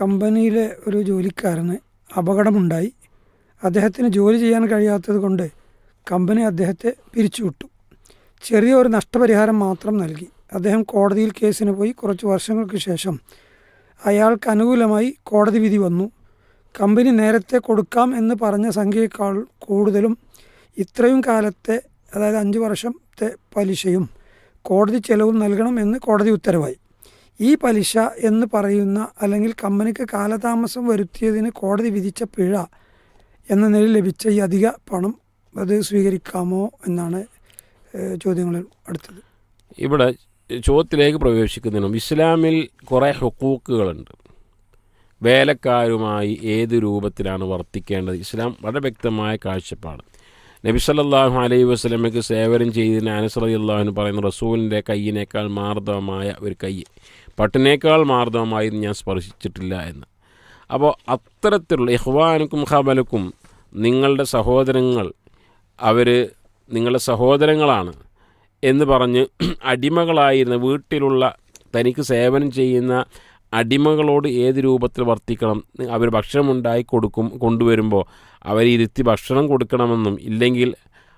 കമ്പനിയിലെ ഒരു ജോലിക്കാരന് അപകടമുണ്ടായി. അദ്ദേഹത്തിന് ജോലി ചെയ്യാൻ കഴിയാത്തത് കൊണ്ട് കമ്പനി അദ്ദേഹത്തെ പിരിച്ചുവിട്ടു ചെറിയൊരു നഷ്ടപരിഹാരം മാത്രം നൽകി. അദ്ദേഹം കോടതിയിൽ കേസിന് പോയി കുറച്ച് വർഷങ്ങൾക്ക് ശേഷം അയാൾക്ക് അനുകൂലമായി കോടതി വിധി വന്നു. കമ്പനി നേരത്തെ കൊടുക്കാം എന്ന് പറഞ്ഞ സംഖ്യയേക്കാൾ കൂടുതലും ഇത്രയും കാലത്തെ അതായത് അഞ്ച് വർഷത്തെ പലിശയും കോടതി ചെലവും നൽകണം എന്ന് കോടതി ഉത്തരവായി. ഈ പലിശ എന്ന് പറയുന്ന അല്ലെങ്കിൽ കമ്പനിക്ക് കാലതാമസം വരുത്തിയതിന് കോടതി വിധിച്ച പിഴ എന്ന നിലയിൽ ലഭിച്ച ഈ അധിക പണം അത് സ്വീകരിക്കാമോ എന്നാണ് ചോദ്യങ്ങളിൽ അടുത്തത്. ഇവിടെ ചോദ്യത്തിലേക്ക് പ്രവേശിക്കുന്നതിന് ഇസ്ലാമിൽ കുറേ ഹുക്കൂക്കുകളുണ്ട്. വേലക്കാരുമായി ഏത് രൂപത്തിലാണ് വർത്തിക്കേണ്ടത്? ഇസ്ലാം വളരെ വ്യക്തമായ കാഴ്ചപ്പാട്. നബി സല്ലല്ലാഹു അലൈഹി വസ്ലമയ്ക്ക് സേവനം ചെയ്തതിന് അനസ്രതി അള്ളാഹുന് പറയുന്ന റസൂലിന്റെ കയ്യിനേക്കാൾ മാർദ്ദവമായ ഒരു കൈ പട്ടിനേക്കാൾ മാർദ്ദവമായി ഞാൻ സ്പർശിച്ചിട്ടില്ല എന്ന്. അപ്പോൾ അത്തരത്തിലുള്ള ഇഹ്വാനുക്കും ഹബലക്കും നിങ്ങളുടെ സഹോദരങ്ങൾ അവർ നിങ്ങളുടെ സഹോദരങ്ങളാണ് എന്ന് പറഞ്ഞ് അടിമകളായിരുന്ന വീട്ടിലുള്ള തനിക്ക് സേവനം ചെയ്യുന്ന അടിമകളോട് ഏത് രൂപത്തിൽ വർത്തിക്കണം? അവർ ഭക്ഷണം ഉണ്ടായി കൊടുക്കും കൊണ്ടുവരുമ്പോൾ അവരിരുത്തി ഭക്ഷണം കൊടുക്കണമെന്നും ഇല്ലെങ്കിൽ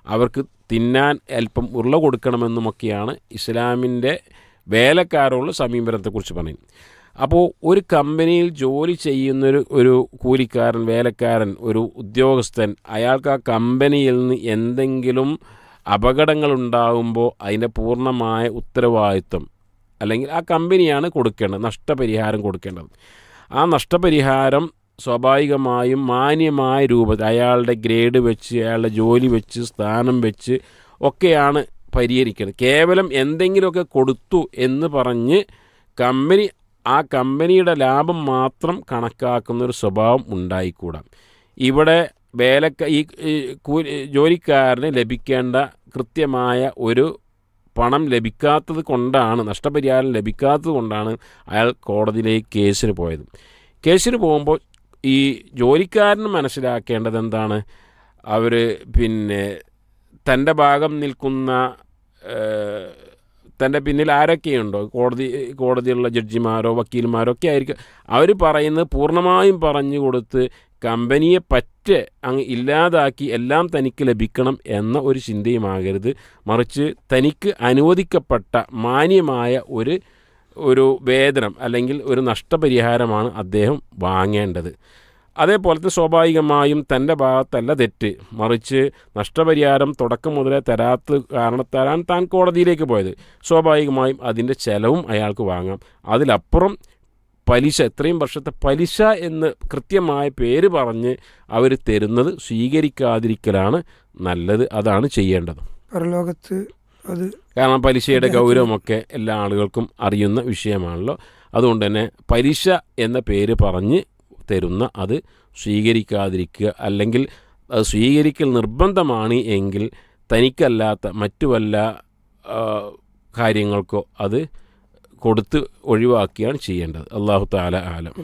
അവർക്ക് തിന്നാൻ അല്പം ഉരുള കൊടുക്കണമെന്നുമൊക്കെയാണ് ഇസ്ലാമിന്റെ വേലക്കാരോടുള്ള സമീപനത്തെക്കുറിച്ച് പറയുന്നത്. അപ്പോൾ ഒരു കമ്പനിയിൽ ജോലി ചെയ്യുന്നൊരു ഒരു കൂലിക്കാരൻ വേലക്കാരൻ ഒരു ഉദ്യോഗസ്ഥൻ അയാൾക്ക് ആ കമ്പനിയിൽ നിന്ന് എന്തെങ്കിലും അപകടങ്ങൾ ഉണ്ടാകുമ്പോൾ അതിന്റെ പൂർണമായ ഉത്തരവാദിത്വം അല്ലെങ്കിൽ ആ കമ്പനിയാണ് കൊടുക്കേണ്ടത് നഷ്ടപരിഹാരം കൊടുക്കേണ്ടത്. ആ നഷ്ടപരിഹാരം സ്വാഭാവികമായും മാന്യമായ രൂപത്തിൽ അയാളുടെ ഗ്രേഡ് വെച്ച് അയാളുടെ ജോലി വെച്ച് സ്ഥാനം വെച്ച് ഒക്കെയാണ് പരിഹരിക്കുന്നത് കേവലം എന്തെങ്കിലുമൊക്കെ കൊടുത്തു എന്ന് പറഞ്ഞ് കമ്പനി ആ കമ്പനിയുടെ ലാഭം മാത്രം കണക്കാക്കുന്നൊരു സ്വഭാവം ഉണ്ടായിക്കൂടാ. ഇവിടെ വേലക്ക ഈ ജോലിക്കാരന് ലഭിക്കേണ്ട കൃത്യമായ ഒരു പണം ലഭിക്കാത്തത് കൊണ്ടാണ് നഷ്ടപരിഹാരം ലഭിക്കാത്തത് കൊണ്ടാണ് അയാൾ കോടതിയിലേക്ക് കേസിന് പോയത്. കേസിന് പോകുമ്പോൾ ഈ ജോലിക്കാരന് മനസ്സിലാക്കേണ്ടത് എന്താണ്? അവർ പിന്നെ തന്റെ ഭാഗം നിൽക്കുന്ന തന്റെ പിന്നിൽ ആരൊക്കെയുണ്ടോ? കോടതി കോടതിയിലുള്ള ജഡ്ജിമാരോ വക്കീൽമാരോ ഒക്കെ ആയിരിക്കും. അവർ പറയുന്നത് പൂർണമായും പറഞ്ഞു കൊടുത്ത് കമ്പനിയെ പറ്റ അങ്ങ് ഇല്ലാതാക്കി എല്ലാം തനിക്ക് ലഭിക്കണം എന്ന ഒരു ചിന്തയുമാകരുത്. മറിച്ച് തനിക്ക് അനുവദിക്കപ്പെട്ട മാന്യമായ ഒരു ഒരു വേതനം അല്ലെങ്കിൽ ഒരു നഷ്ടപരിഹാരമാണ് അദ്ദേഹം വാങ്ങേണ്ടത്. അതേപോലെ തന്നെ സ്വാഭാവികമായും തന്റെ ഭാഗത്തല്ല തെറ്റ്. മറിച്ച് നഷ്ടപരിഹാരം തുടക്കം മുതലേ തരാത്ത കാരണത്താലാണ് താൻ കോടതിയിലേക്ക് പോയത്. സ്വാഭാവികമായും അതിന്റെ ചെലവും അയാൾക്ക് വാങ്ങാം. അതിലപ്പുറം പലിശ ഇത്രയും വർഷത്തെ പലിശ എന്ന് കൃത്യമായ പേര് പറഞ്ഞ് അവർ തരുന്നത് സ്വീകരിക്കാതിരിക്കലാണ് നല്ലത് അതാണ് ചെയ്യേണ്ടത്. പരലോകത്ത് അത് കാരണം പലിശയുടെ ഗൗരവമൊക്കെ എല്ലാ ആളുകൾക്കും അറിയുന്ന വിഷയമാണല്ലോ. അതുകൊണ്ട് തന്നെ പലിശ എന്ന പേര് പറഞ്ഞ് തരുന്ന അത് സ്വീകരിക്കാതിരിക്കുക അല്ലെങ്കിൽ അത് സ്വീകരിക്കൽ നിർബന്ധമാണ് എങ്കിൽ തനിക്കല്ലാത്ത മറ്റു വല്ല കാര്യങ്ങൾക്കോ അത് കൊടുത്ത് ഒഴിവാക്കിയാണ് ചെയ്യേണ്ടത്. അള്ളാഹു താല ആലം.